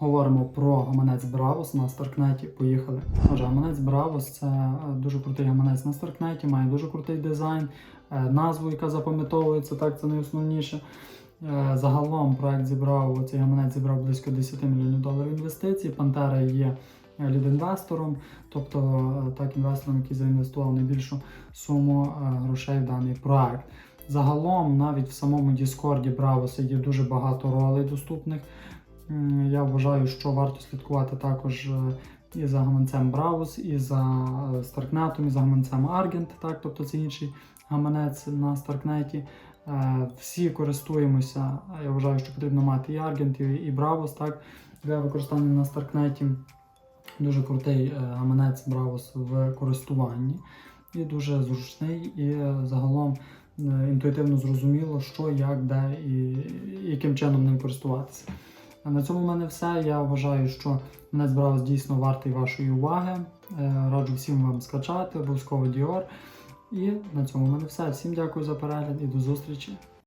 Говоримо про гаманець Bravos на Старкнеті. Поїхали. Отже, гаманець Bravos це е, дуже крутий гаманець на Старкнеті, має дуже крутий дизайн, е, назву, яка запам'ятовується, так це найосновніше. Е, Загалом проект зібрав цей гаманець зібрав близько 10 мільйонів доларів інвестицій. Пантера є лід-інвестором, тобто так інвестором, який заінвестував найбільшу суму грошей в даний проект. Загалом, навіть в самому Діскорді Бравоса є дуже багато ролей доступних. Я вважаю, що варто слідкувати також е, і за гаманцем Браус, і за Старкнетом, і за гаманцем Аргент, так, тобто це інший гаманець на Старкнеті. Всі користуємося. Я вважаю, що потрібно мати і Аргент, і, і так, для використання на Старкнеті. Дуже крутий е, гаманець Бравос в користуванні і дуже зручний, і е, загалом інтуїтивно зрозуміло, що, як, де і яким чином ним користуватися. А На цьому в мене все. Я вважаю, що мене збралось дійсно вартий вашої уваги. Е, Раджу всім вам скачати, обов'язково Dior. І на цьому в мене все. Всім дякую за перегляд і до зустрічі.